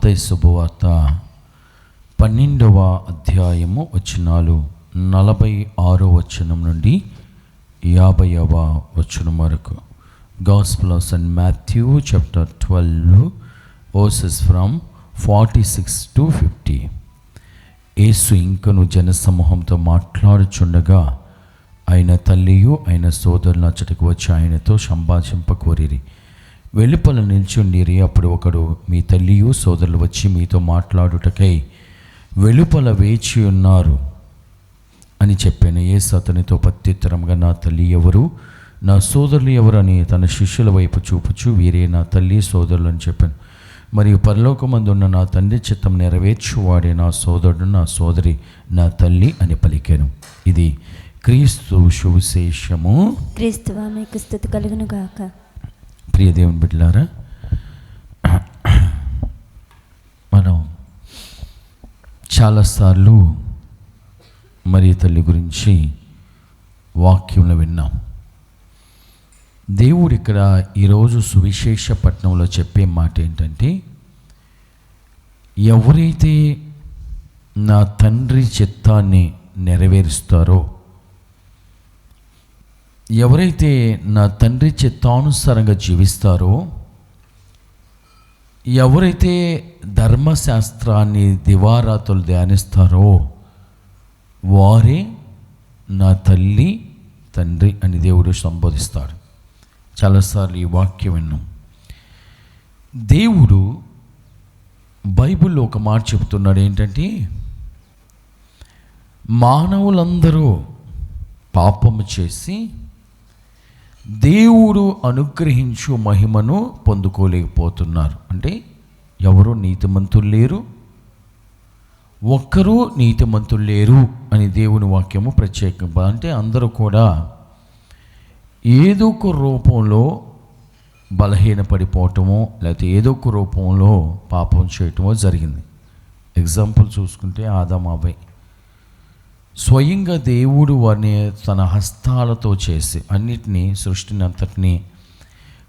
మత్తయి శుభవార్త పన్నెండవ అధ్యాయము వచనాలు నలభై ఆరో వచనం నుండి యాభైవ వచనం వరకు. Gospel of saint Matthew chapter twelve verses from forty six to fifty Yesu ఇంకను జనసమూహంతో మాట్లాడుచుండగా ఆయన తల్లియు ఆయన సోదరులు అచ్చటకు వచ్చి ఆయనతో సంభాషింపకోరిరి వెలుపల నిల్చుండిరి. అప్పుడు ఒకడు మీ తల్లియు సోదరులు వచ్చి మీతో మాట్లాడుటకై వెలుపల వేచి ఉన్నారు అని చెప్పాను. ఏసు అతనితో ప్రత్యుత్తరంగా నా తల్లి ఎవరు? నా సోదరులు ఎవరు అని తన శిష్యుల వైపు చూపుచు వీరే నా తల్లి సోదరులు అని చెప్పాను. మరియు పరలోకమందున్న నా తండ్రి చిత్తం నెరవేర్చువాడే నా సోదరుడు నా సోదరి నా తల్లి అని పలికాను. ఇది క్రీస్తు సువిశేషము. క్రీస్తువా మీకు స్థుతి కలుగును గాక. ప్రియ దేవుని బిడ్డలారా మనం చాలాసార్లు మరి తల్లి గురించి వాక్యంలో విన్నాం. దేవుడు ఇక్కడ ఈరోజు సువిశేష పట్నంలో చెప్పే మాట ఏంటంటే ఎవరైతే నా తండ్రి చిత్తాన్ని నెరవేరుస్తారో ఎవరైతే నా తండ్రి చిత్తానుసారంగా జీవిస్తారో ఎవరైతే ధర్మశాస్త్రాన్ని దివారాతులు ధ్యానిస్తారో వారే నా తల్లి తండ్రి అని దేవుడు సంబోధిస్తాడు. చాలాసార్లు ఈ వాక్యం విన్నాం. దేవుడు బైబిల్లో ఒక మాట చెప్తున్నాడు ఏంటంటే మానవులందరూ పాపము చేసి దేవుడు అనుగ్రహించు మహిమను పొందుకోలేకపోతున్నారు. అంటే ఎవరు నీతిమంతులు లేరు? ఒక్కరూ నీతిమంతులు లేరు అని దేవుని వాక్యము ప్రత్యేకంగా అంటే అందరూ కూడా ఏదో ఒక రూపంలో బలహీనపడిపోవటమో లేకపోతే ఏదో ఒక రూపంలో పాపం చేయటమో జరిగింది. ఎగ్జాంపుల్ చూసుకుంటే ఆదామాబాయ్ స్వయంగా దేవుడు వారిని తన హస్తాలతో చేసి అన్నిటినీ సృష్టిని అంతటినీ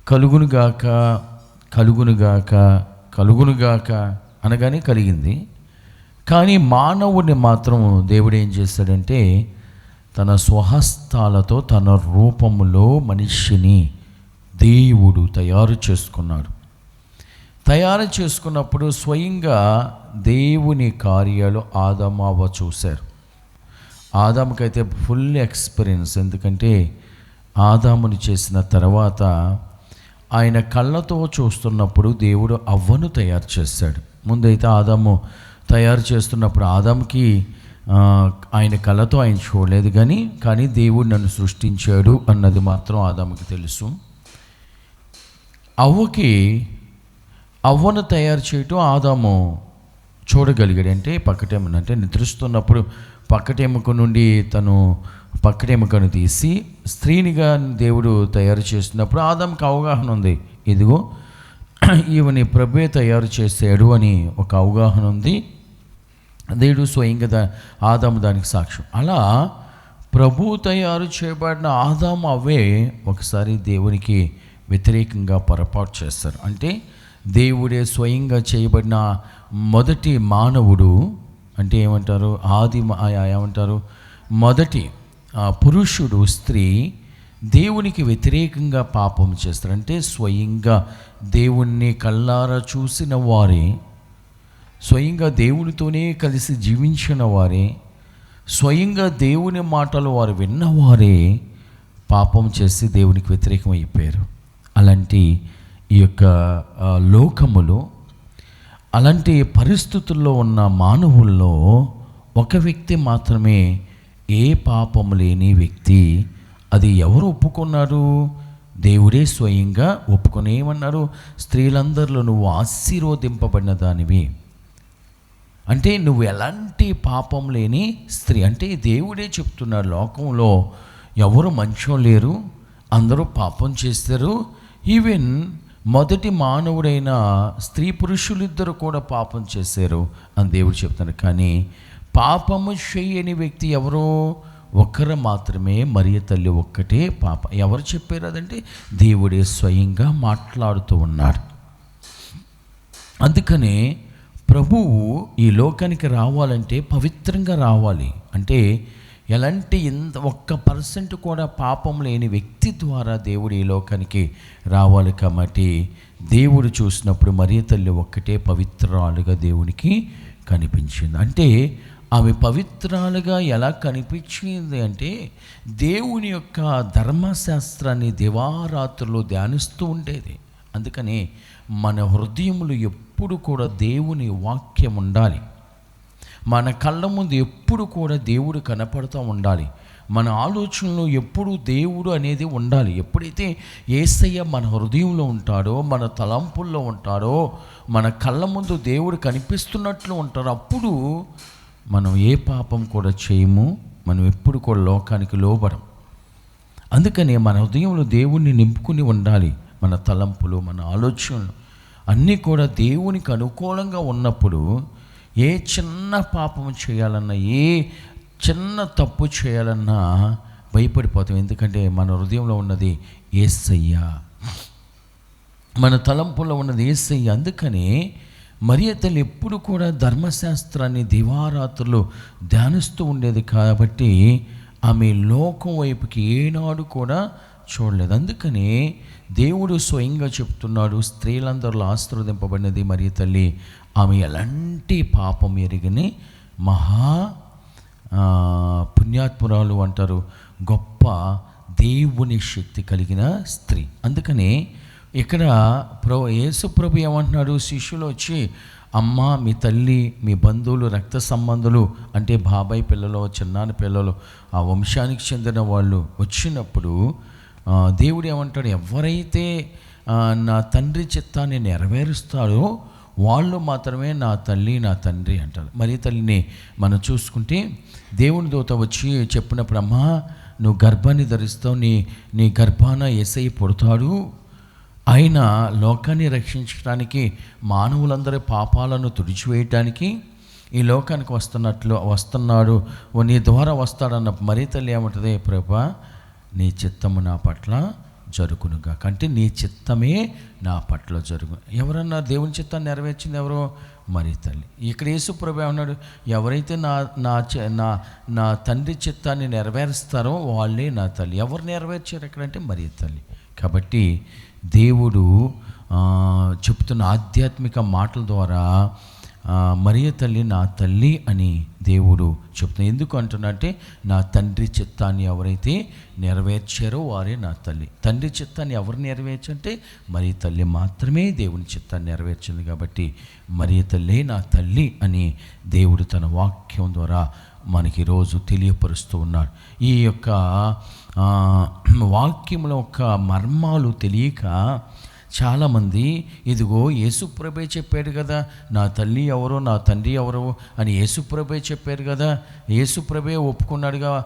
కలుగునుగాక కలుగునుగాక కలుగునుగాక అనగానే కలిగింది. కానీ మానవుడిని మాత్రం దేవుడు ఏం చేశాడంటే తన స్వహస్తాలతో తన రూపములో మనిషిని దేవుడు తయారు చేసుకున్నాడు. తయారు చేసుకున్నప్పుడు స్వయంగా దేవుని కార్యాలు ఆదమావ చూశారు. ఆదాముకైతే ఫుల్ ఎక్స్పీరియన్స్. ఎందుకంటే ఆదాముని చేసిన తర్వాత ఆయన కళ్ళతో చూస్తున్నప్పుడు దేవుడు అవ్వను తయారు చేశాడు. ముందైతే ఆదాము తయారు చేస్తున్నప్పుడు ఆదాముకి ఆయన కళ్ళతో ఆయన చూడలేదు కానీ కానీ దేవుడు నన్ను సృష్టించాడు అన్నది మాత్రం ఆదాముకి తెలుసు. అవ్వకి అవ్వను తయారు చేయటం ఆదాము చూడగలిగాడు అంటే పక్కటేమను అంటే నిద్రిస్తున్నప్పుడు పక్కటెముక నుండి తను పక్కటెముకను తీసి స్త్రీనిగా దేవుడు తయారు చేస్తున్నప్పుడు ఆదాంకి అవగాహన ఉంది. ఇదిగో ఈవని ప్రభే తయారు చేశాడు అని ఒక అవగాహన ఉంది. దేవుడు స్వయంగా దా ఆదాము దానికి సాక్ష్యం. అలా ప్రభు తయారు చేయబడిన ఆదాము అవే ఒకసారి దేవునికి వ్యతిరేకంగా పొరపాటు చేస్తారు. అంటే దేవుడే స్వయంగా చేయబడిన మొదటి మానవుడు అంటే ఏమంటారు? ఆది ఏమంటారు? మొదటి పురుషుడు స్త్రీ దేవునికి వ్యతిరేకంగా పాపం చేస్తారు. అంటే స్వయంగా దేవుణ్ణి కళ్ళారా చూసిన వారే స్వయంగా దేవునితోనే కలిసి జీవించిన వారే స్వయంగా దేవుని మాటలు వారు విన్నవారే పాపం చేసి దేవునికి వ్యతిరేకం అయిపోయారు. అలాంటి ఈ యొక్క లోకములో అలాంటి పరిస్థితుల్లో ఉన్న మానవుల్లో ఒక వ్యక్తి మాత్రమే ఏ పాపము లేని వ్యక్తి అది ఎవరు ఒప్పుకున్నారు? దేవుడే స్వయంగా ఒప్పుకొని ఏమన్నారు స్త్రీలందరిలో నువ్వు ఆశీర్వదింపబడిన దానివి. అంటే నువ్వు ఎలాంటి పాపం లేని స్త్రీ అంటే దేవుడే చెప్తున్నారు లోకంలో ఎవరు మంచో లేరు అందరూ పాపం చేస్తారు. ఈవెన్ మొదటి మానవుడైన స్త్రీ పురుషులిద్దరు కూడా పాపం చేశారు అని దేవుడు చెప్తున్నారు కానీ పాపము చేయని వ్యక్తి ఎవరో ఒక్కరు మాత్రమే మరియ తల్లి ఒక్కటే పాప. ఎవరు చెప్పారు అదంటే దేవుడే స్వయంగా మాట్లాడుతూ ఉన్నాడు. అందుకనే ప్రభువు ఈ లోకానికి రావాలంటే పవిత్రంగా రావాలి. అంటే ఎలాంటి ఎంత ఒక్క పర్సెంట్ కూడా పాపం లేని వ్యక్తి ద్వారా దేవుడు ఈ లోకానికి రావాలి కాబట్టి దేవుడు చూసినప్పుడు మరియ తల్లి ఒక్కటే పవిత్రాలుగా దేవునికి కనిపించింది. అంటే ఆమె పవిత్రాలుగా ఎలా కనిపించింది అంటే దేవుని యొక్క ధర్మశాస్త్రాన్ని దివారాత్రులు ధ్యానిస్తూ ఉండేది. అందుకని మన హృదయములు ఎప్పుడు కూడా దేవుని వాక్యం ఉండాలి. మన కళ్ళ ముందు ఎప్పుడు కూడా దేవుడు కనపడుతూ ఉండాలి. మన ఆలోచనలో ఎప్పుడు దేవుడు అనేది ఉండాలి. ఎప్పుడైతే ఏసయ్య మన హృదయంలో ఉంటాడో మన తలంపుల్లో ఉంటాడో మన కళ్ళ ముందు దేవుడు కనిపిస్తున్నట్లు ఉంటారో అప్పుడు మనం ఏ పాపం కూడా చేయము. మనం ఎప్పుడు కూడా లోకానికి లోబడం అందుకనే మన హృదయంలో దేవుణ్ణి నింపుకుని ఉండాలి. మన తలంపులు మన ఆలోచనలు అన్నీ కూడా దేవునికి అనుకూలంగా ఉన్నప్పుడు ఏ చిన్న పాపం చేయాలన్నా ఏ చిన్న తప్పు చేయాలన్నా భయపడిపోతాం. ఎందుకంటే మన హృదయంలో ఉన్నది ఏసయ్య. మన తలంపులో ఉన్నది ఏసయ్య. అందుకని మరియ తల్లి ఎప్పుడు కూడా ధర్మశాస్త్రాన్ని దివారాత్రులు ధ్యానిస్తూ ఉండేది. కాబట్టి ఆమె లోకం వైపుకి ఏనాడు కూడా చూడలేదు అందుకని దేవుడు స్వయంగా చెప్తున్నాడు స్త్రీలందరిలో ఆశీర్వదింపబడినది మరియు తల్లి. ఆమె ఎలాంటి పాపం ఎరిగిని మహా పుణ్యాత్మురాలు అంటారు. గొప్ప దేవుని శక్తి కలిగిన స్త్రీ. అందుకని ఇక్కడ ప్ర యేసు ప్రభు ఏమంటున్నాడు? శిష్యులు వచ్చి అమ్మ మీ తల్లి మీ బంధువులు రక్త సంబంధులు అంటే బాబాయ్ పిల్లలు చిన్నాన్న పిల్లలు ఆ వంశానికి చెందిన వాళ్ళు వచ్చినప్పుడు దేవుడు ఏమంటాడు ఎవరైతే నా తండ్రి చిత్తాన్ని నెరవేరుస్తారో వాళ్ళు మాత్రమే నా తల్లి నా తండ్రి అంటారు మరి తల్లిని మనం చూసుకుంటే దేవుని దూత వచ్చి చెప్పినప్పుడు అమ్మా నువ్వు గర్భాన్ని ధరిస్తావు నీ నీ గర్భాన ఎసై పుడతాడు. ఆయన లోకాన్ని రక్షించడానికి మానవులందరి పాపాలను తుడిచివేయటానికి ఈ లోకానికి వస్తున్నట్లు వస్తున్నాడు నీ ద్వారా వస్తాడన్న మరీ తల్లి ఏమంటుంది ప్రభా నీ చిత్తము నా పట్ల జరుగునుగా. అంటే నీ చిత్తమే నా పట్ల జరుగు. ఎవరన్నా దేవుని చిత్తాన్ని నెరవేర్చింది ఎవరో? మరి తల్లి. ఇక్కడ యేసుప్రభు ఉన్నాడు ఎవరైతే నా నా నా నా తండ్రి చిత్తాన్ని నెరవేరుస్తారో వాళ్ళే నా తల్లి. ఎవరు నెరవేర్చారు ఎక్కడంటే మరి తల్లి. కాబట్టి దేవుడు చెప్తున్న ఆధ్యాత్మిక మాటల ద్వారా మరియ తల్లి నా తల్లి అని దేవుడు చెప్తున్నా. ఎందుకు అంటున్నంటే నా తండ్రి చిత్తాన్ని ఎవరైతే నెరవేర్చారో వారే నా తల్లి. తండ్రి చిత్తాన్ని ఎవరు నెరవేర్చంటే మరి తల్లి మాత్రమే దేవుని చిత్తాన్ని నెరవేర్చింది కాబట్టి మరి తల్లే నా తల్లి అని దేవుడు తన వాక్యం ద్వారా మనకి ఈరోజు తెలియపరుస్తూ ఉన్నాడు. ఈ యొక్క వాక్యంలో యొక్క మర్మాలు తెలియక చాలామంది ఇదిగో యేసుప్రభే చెప్పాడు కదా నా తల్లి ఎవరో నా తండ్రి ఎవరో అని యేసుప్రభే చెప్పారు కదా. యేసుప్రభే ఒప్పుకున్నాడుగా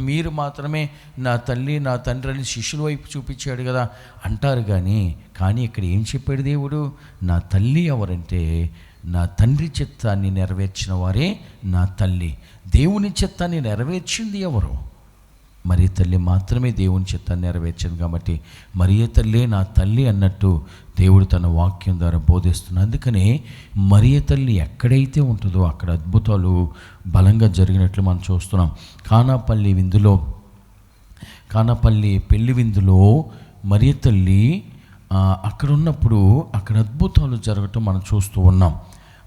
మీరు మాత్రమే నా తల్లి నా తండ్రి అని శిష్యుల వైపు చూపించాడు కదా. అంటారు కానీ కానీ ఇక్కడ ఏం చెప్పాడు దేవుడు? నా తల్లి ఎవరంటే నా తండ్రి చిత్తాన్ని నెరవేర్చిన వారే నా తల్లి. దేవుని చిత్తాన్ని నెరవేర్చింది ఎవరు? మరియ తల్లి మాత్రమే దేవుని చిత్తాన్ని నెరవేర్చింది కాబట్టి మరియ తల్లే నా తల్లి అన్నట్టు దేవుడు తన వాక్యం ద్వారా బోధిస్తున్నాడు అందుకనే మరియ తల్లి ఎక్కడైతే ఉంటుందో అక్కడ అద్భుతాలు బలంగా జరిగినట్లు మనం చూస్తున్నాం. కానాపల్లి విందులో కానాపల్లి పెళ్ళి విందులో మరియ తల్లి అక్కడ ఉన్నప్పుడు అక్కడ అద్భుతాలు జరగటం మనం చూస్తూ ఉన్నాం.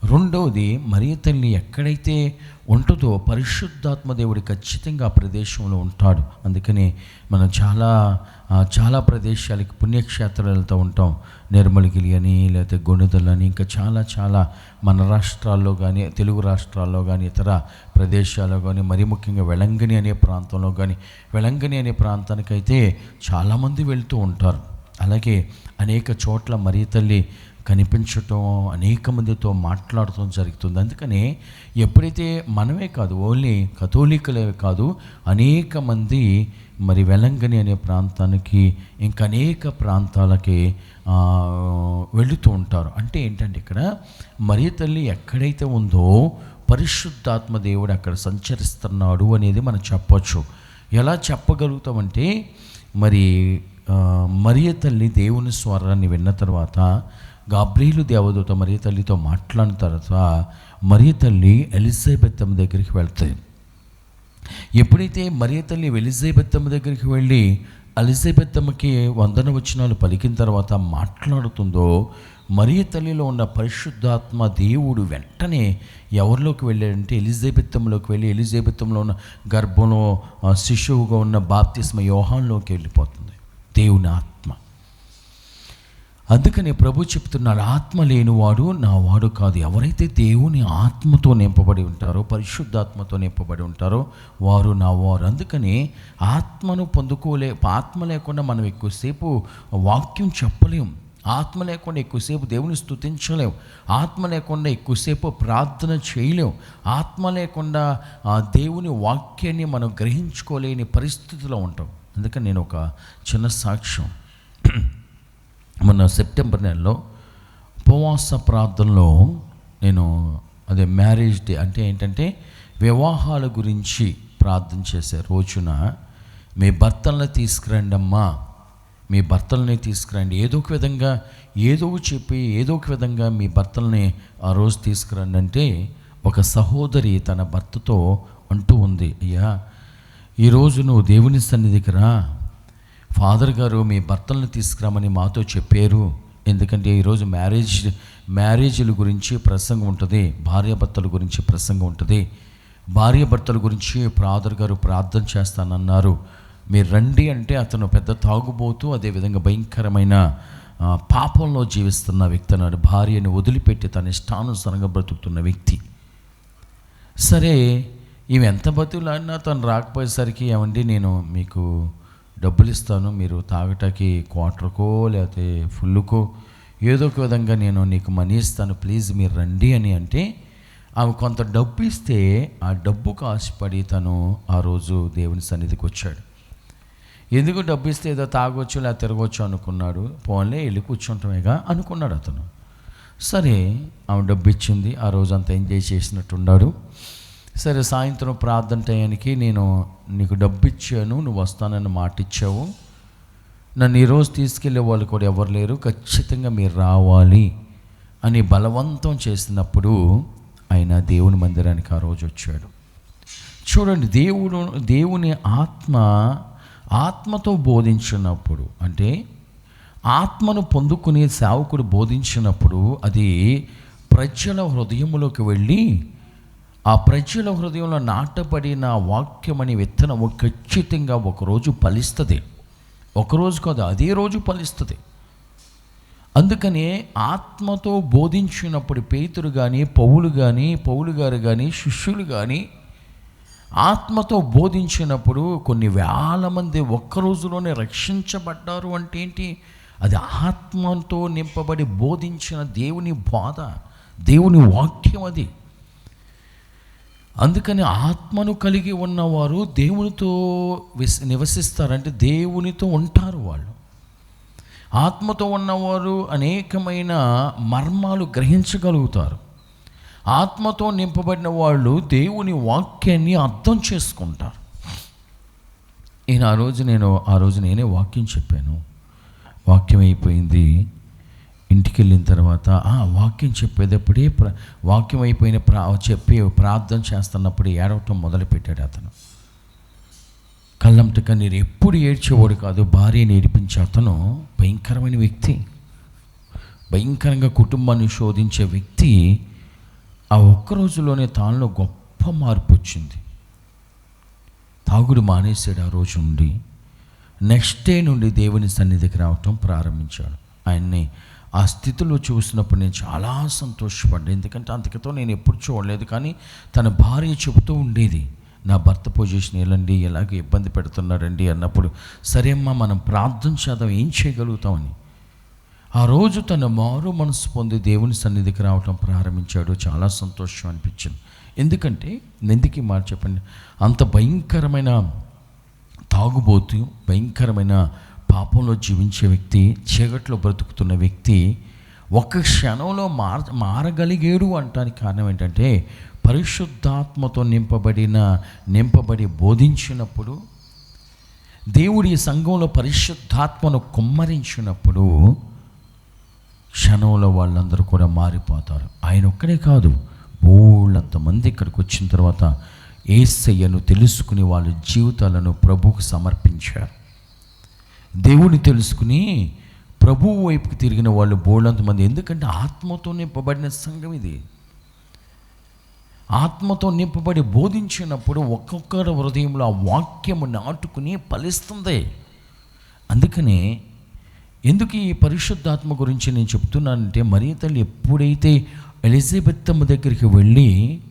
రెండవది మరియ తల్లి ఎక్కడైతే ఉంటుందో పరిశుద్ధాత్మ దేవుడు ఖచ్చితంగా ఆ ప్రదేశంలో ఉంటాడు. అందుకని మనం చాలా చాలా ప్రదేశాలకి పుణ్యక్షేత్రాలు వెళ్తూ ఉంటాం నిర్మలగిరి అని లేకపోతే గొనుదలు అని ఇంకా చాలా చాలా మన రాష్ట్రాల్లో కానీ తెలుగు రాష్ట్రాల్లో కానీ ఇతర ప్రదేశాల్లో కానీ మరి ముఖ్యంగా వెలంగిని అనే ప్రాంతంలో కానీ వెలంగని అనే ప్రాంతానికైతే చాలామంది వెళ్తూ ఉంటారు. అలాగే అనేక చోట్ల మరీ తల్లి కనిపించటం అనేక మందితో మాట్లాడటం జరుగుతుంది. అందుకనే ఎప్పుడైతే మనమే కాదు ఓన్లీ కథోలికలే కాదు అనేక మంది మరి వెలంగని అనే ప్రాంతానికి ఇంకా అనేక ప్రాంతాలకి వెళుతూ ఉంటారు. అంటే ఏంటంటే ఇక్కడ మరి తల్లి ఎక్కడైతే ఉందో పరిశుద్ధాత్మ దేవుడు అక్కడ సంచరిస్తున్నాడు అనేది మనం చెప్పచ్చు. ఎలా చెప్పగలుగుతామంటే మరి మరియ తల్లి దేవుని స్వరాన్ని విన్న తర్వాత గాబ్రీలు దేవదూత మరియ తల్లితో మాట్లాడిన తర్వాత మరియ తల్లి ఎలిజబెత్తమ్మ దగ్గరికి వెళ్తాయి ఎప్పుడైతే మరియ తల్లి ఎలిజబెత్తమ్మ దగ్గరికి వెళ్ళి ఎలిజబెత్తమ్మకి వందన వచనాలు పలికిన తర్వాత మాట్లాడుతుందో మరియ తల్లిలో ఉన్న పరిశుద్ధాత్మ దేవుడు వెంటనే ఎవరిలోకి వెళ్ళాడంటే ఎలిజబెత్తంలోకి వెళ్ళి ఎలిజబెత్తంలో ఉన్న గర్భంలో శిశువుగా ఉన్న బాప్తిస్మ యోహాన్లోకి వెళ్ళిపోతుంది. దేవుని ఆత్మ. అందుకని ప్రభు చెప్తున్నాడు ఆత్మ లేనివాడు నా వాడు కాదు. ఎవరైతే దేవుని ఆత్మతో నింపబడి ఉంటారో పరిశుద్ధాత్మతో నింపబడి ఉంటారో వారు నా వారు అందుకని ఆత్మను పొందుకోలే ఆత్మ లేకుండా మనం ఎక్కువసేపు వాక్యం చెప్పలేం. ఆత్మ లేకుండా ఎక్కువసేపు దేవుని స్తుతించలేం. ఆత్మ లేకుండా ఎక్కువసేపు ప్రార్థన చేయలేం. ఆత్మ లేకుండా దేవుని వాక్యాన్ని మనం గ్రహించుకోలేని పరిస్థితిలో ఉంటాం. అందుకని నేను ఒక చిన్న సాక్ష్యం మొన్న సెప్టెంబర్ నెలలో ఉపవాస ప్రార్థనలో నేను అదే మ్యారేజ్ డే అంటే ఏంటంటే వివాహాల గురించి ప్రార్థన చేసే రోజున మీ భర్తలను తీసుకురండి అమ్మా. మీ భర్తలని తీసుకురండి. ఏదో ఒక విధంగా ఏదో చెప్పి ఏదో ఒక విధంగా మీ భర్తల్ని ఆ రోజు తీసుకురండి అంటే ఒక సహోదరి తన భర్తతో అంటూ ఉంది. అయ్యా ఈరోజు నువ్వు దేవుని సన్నిధికి రా. ఫాదర్ గారు మీ భర్తలను తీసుకురామని మాతో చెప్పారు. ఎందుకంటే ఈరోజు మ్యారేజ్ మ్యారేజ్ల గురించి ప్రసంగం ఉంటుంది భార్యాభర్తల గురించి ప్రసంగం ఉంటుంది. భార్యాభర్తల గురించి ఫాదర్ గారు ప్రార్థన చేస్తానన్నారు. మీరు రండి అంటే అతను పెద్ద తాగుబోతూ అదేవిధంగా భయంకరమైన పాపంలో జీవిస్తున్న వ్యక్తి అన్నాడు. భార్యను వదిలిపెట్టి తన ఇష్టానుసారంగా బ్రతుకుతున్న వ్యక్తి. సరే ఇవి ఎంత బతులాడినా తను రాకపోయేసరికి ఏమండి నేను మీకు డబ్బులు ఇస్తాను మీరు తాగటానికి క్వార్టర్కో లేకపోతే ఫుల్కో ఏదో ఒక విధంగా నేను నీకు మనీ ఇస్తాను ప్లీజ్ మీరు రండి అని అంటే ఆమె కొంత డబ్బు ఇస్తే ఆ డబ్బుకు ఆశపడి తను ఆ రోజు దేవుని సన్నిధికి వచ్చాడు. ఎందుకు డబ్బు ఇస్తే ఏదో తాగొచ్చు లేదా తిరగొచ్చు అనుకున్నాడు పోన్లే వెళ్ళి కూర్చుంటామేగా అనుకున్నాడు అతను. సరే ఆమె డబ్బు ఇచ్చింది ఆ రోజు అంతా ఎంజాయ్ చేసినట్టున్నాడు సరే సాయంత్రం ప్రార్థన టయానికి నేను నీకు డబ్బు ఇచ్చాను నువ్వు వస్తానని మాట ఇచ్చావు నన్ను ఈరోజు తీసుకెళ్ళే వాళ్ళు కూడా ఎవరు లేరు ఖచ్చితంగా మీరు రావాలి అని బలవంతం చేసినప్పుడు ఆయన దేవుని మందిరానికి ఆ రోజు వచ్చాడు. చూడండి దేవుడు దేవుని ఆత్మ ఆత్మతో బోధించినప్పుడు అంటే ఆత్మను పొందుకునే సేవకుడు బోధించినప్పుడు అది ప్రజల హృదయంలోకి వెళ్ళి ఆ ప్రజల హృదయంలో నాటబడిన వాక్యం అనే విత్తనం ఖచ్చితంగా ఒకరోజు ఫలిస్తుంది. ఒకరోజు కాదు అదే రోజు ఫలిస్తుంది. అందుకనే ఆత్మతో బోధించినప్పుడు పేతురు కానీ పౌలు కానీ పౌలు గారు కానీ శిష్యులు కానీ ఆత్మతో బోధించినప్పుడు కొన్ని వేల మంది ఒక్క రోజులోనే రక్షించబడ్డారు అంటే ఏంటి? అది ఆత్మతో నింపబడి బోధించిన దేవుని బోధ దేవుని వాక్యం అది. అందుకని ఆత్మను కలిగి ఉన్నవారు దేవునితో విస్ నివసిస్తారంటే దేవునితో ఉంటారు వాళ్ళు. ఆత్మతో ఉన్నవారు అనేకమైన మర్మాలు గ్రహించగలుగుతారు. ఆత్మతో నింపబడిన వాళ్ళు దేవుని వాక్యాన్ని అర్థం చేసుకుంటారు. నేను ఆ రోజు నేను ఆ రోజు నేనే వాక్యం చెప్పాను. వాక్యం అయిపోయింది. ఇంటికి వెళ్ళిన తర్వాత ఆ వాక్యం చెప్పేటప్పుడే ప్ర వాక్యం అయిపోయిన ప్రా చెప్పి ప్రార్థన చేస్తున్నప్పుడు ఏడవటం మొదలుపెట్టాడు అతను. కళ్ళంటక కన్నీరు ఎప్పుడు ఏడ్చేవాడు కాదు భార్యని ఏడిపించే అతను భయంకరమైన వ్యక్తి. భయంకరంగా కుటుంబాన్ని శోధించే వ్యక్తి ఆ ఒక్క రోజులోనే తానులో గొప్ప మార్పు వచ్చింది. తాగుడు మానేసాడు ఆ రోజు నుండి. నెక్స్ట్ డే నుండి దేవుని సన్నిధికి రావటం ప్రారంభించాడు. ఆయన్ని ఆ స్థితిలో చూసినప్పుడు నేను చాలా సంతోషపడ్డాను ఎందుకంటే అంతకితో నేను ఎప్పుడు చూడలేదు కానీ తన భార్య చెబుతూ ఉండేది నా భర్త పొజిషన్ ఎలాంటి ఎలాగ ఇబ్బంది పెడుతున్నారండి అన్నప్పుడు సరే అమ్మా మనం ప్రార్థన చేద్దాం ఏం చేయగలుగుతామని. ఆ రోజు తన మారు మనసు పొంది దేవుని సన్నిధికి రావటం ప్రారంభించాడు. చాలా సంతోషం అనిపించింది. ఎందుకంటే ఎందుకు ఈ మాట చెప్పండి? అంత భయంకరమైన తాగుబోతు భయంకరమైన పాపంలో జీవించే వ్యక్తి చీకట్లో బ్రతుకుతున్న వ్యక్తి ఒక్క క్షణంలో మార మారగలిగాడు అంటానికి కారణం ఏంటంటే పరిశుద్ధాత్మతో నింపబడిన నింపబడి బోధించినప్పుడు దేవుడి సంఘంలో పరిశుద్ధాత్మను కుమ్మరించినప్పుడు క్షణంలో వాళ్ళందరూ కూడా మారిపోతారు. ఆయన ఒక్కడే కాదు. బోళ్ళంతమంది ఇక్కడికి వచ్చిన తర్వాత ఏసయ్యను తెలుసుకుని వాళ్ళ జీవితాలను ప్రభుకు సమర్పించారు. దేవుని తెలుసుకుని ప్రభువు వైపుకి తిరిగిన వాళ్ళు బోళ్ళంత మంది. ఎందుకంటే ఆత్మతో నింపబడిన సంఘం ఇది. ఆత్మతో నింపబడి బోధించినప్పుడు ఒక్కొక్కరి హృదయంలో ఆ వాక్యము నాటుకుని ఫలిస్తుంది. అందుకనే ఎందుకు ఈ పరిశుద్ధాత్మ గురించి నేను చెప్తున్నానంటే మరీ తల్లి ఎప్పుడైతే ఎలిజబెత్తమ్మ దగ్గరికి వెళ్ళి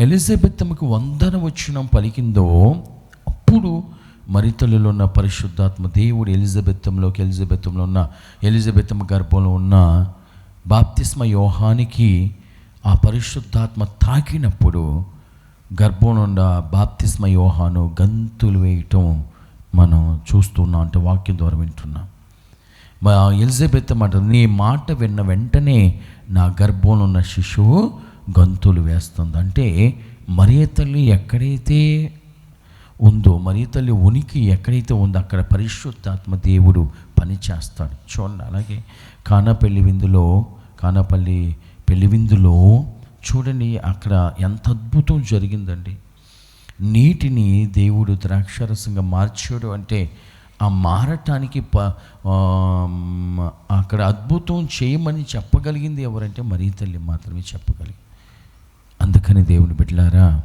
ఎలిజబెత్తమ్మకి వందన వచ్చినం పలికిందో అప్పుడు మరితలలో ఉన్న పరిశుద్ధాత్మ దేవుడు ఎలిజబెత్తంలోకి ఎలిజబెత్తంలో ఉన్న ఎలిజబెత్తం గర్భంలో ఉన్న బాప్తిస్మ యోహానికి ఆ పరిశుద్ధాత్మ తాకినప్పుడు గర్భం నుండి బాప్తిస్మ యోహాను గంతులు వేయటం మనం చూస్తున్నాం అంటే వాక్యం ద్వారా వింటున్నాం. మా ఎలిజబెత్ మాట నీ మాట విన్న వెంటనే నా గర్భంలో ఉన్న శిశువు గంతులు వేస్తుంది. అంటే మరియ తల్లి ఎక్కడైతే ఉందో మరీ తల్లి ఉనికి ఎక్కడైతే ఉందో అక్కడ పరిశుద్ధాత్మ దేవుడు పని చేస్తాడు. చూడండి అలాగే కానాపల్లి విందులో కానాపల్లి పెళ్ళి విందులో చూడండి అక్కడ ఎంత అద్భుతం జరిగిందండి. నీటిని దేవుడు ద్రాక్షరసంగా మార్చాడు అంటే ఆ మారటానికి ప అక్కడ అద్భుతం చేయమని చెప్పగలిగింది ఎవరంటే మరీ తల్లి మాత్రమే చెప్పగలిగింది. అందుకని దేవుని బిడ్డలారా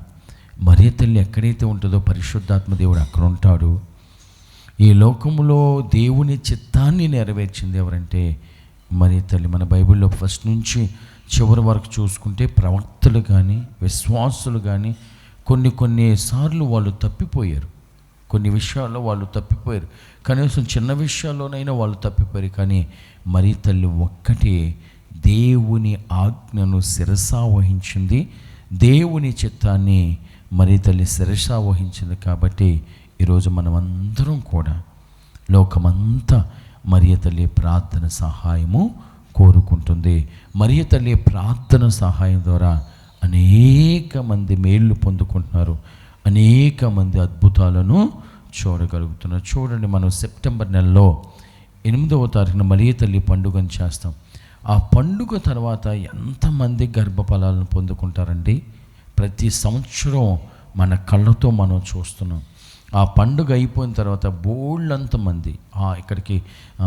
అదే తల్లి ఎక్కడైతే ఉంటుందో పరిశుద్ధాత్మ దేవుడు అక్కడ ఉంటాడు. ఈ లోకంలో దేవుని చిత్తాన్ని నెరవేర్చింది ఎవరంటే మరి తల్లి. మన బైబిల్లో ఫస్ట్ నుంచి చివరి వరకు చూసుకుంటే ప్రవక్తలు కానీ విశ్వాసులు కానీ కొన్ని కొన్ని సార్లు వాళ్ళు తప్పిపోయారు. కొన్ని విషయాల్లో వాళ్ళు తప్పిపోయారు. కనీసం చిన్న విషయాల్లోనైనా వాళ్ళు తప్పిపోయారు. కానీ మరి తల్లి ఒక్కటే దేవుని ఆజ్ఞను శిరసా వహించింది. దేవుని చిత్తాన్ని మరి తల్లి శిరసా వహించింది కాబట్టి ఈరోజు మనమందరం కూడా లోకమంతా మరియ తల్లి ప్రార్థన సహాయము కోరుకుంటుంది. మరియ తల్లి ప్రార్థన సహాయం ద్వారా అనేక మంది మేళ్ళు పొందుకుంటున్నారు. అనేక మంది అద్భుతాలను చూడగలుగుతున్నారు. చూడండి మనం సెప్టెంబర్ నెలలో ఎనిమిదవ తారీఖున మరియ తల్లి పండుగను చేస్తాం. ఆ పండుగ తర్వాత ఎంతమంది గర్భఫలాలను పొందుకుంటారండి? ప్రతి సంవత్సరం మన కళ్ళతో మనం చూస్తున్నాం. ఆ పండుగ అయిపోయిన తర్వాత బోళ్ళంత మంది ఆ ఇక్కడికి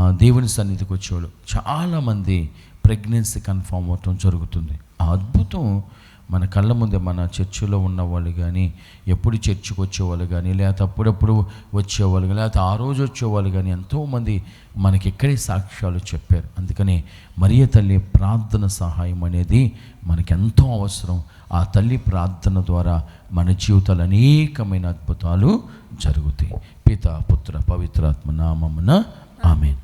దేవుని సన్నిధికి వచ్చేవాళ్ళు. చాలామంది ప్రెగ్నెన్సీ కన్ఫామ్ అవటం జరుగుతుంది. ఆ అద్భుతం మన కళ్ళ ముందే మన చర్చిలో ఉన్న వాళ్ళు కానీ ఎప్పుడు చర్చికి వచ్చేవాళ్ళు కానీ లేకపోతే అప్పుడప్పుడు వచ్చేవాళ్ళు కానీ లేకపోతే ఆ రోజు వచ్చేవాళ్ళు కానీ ఎంతోమంది మనకి ఇక్కడే సాక్ష్యాలు చెప్పారు. అందుకని మరియ తల్లి ప్రార్థన సహాయం అనేది మనకి ఎంతో అవసరం. ఆ తల్లి ప్రార్థన ద్వారా మన జీవితాలు అనేకమైన అద్భుతాలు జరుగుతాయి. పిత పుత్ర పవిత్రాత్మ నామమున ఆమెన్.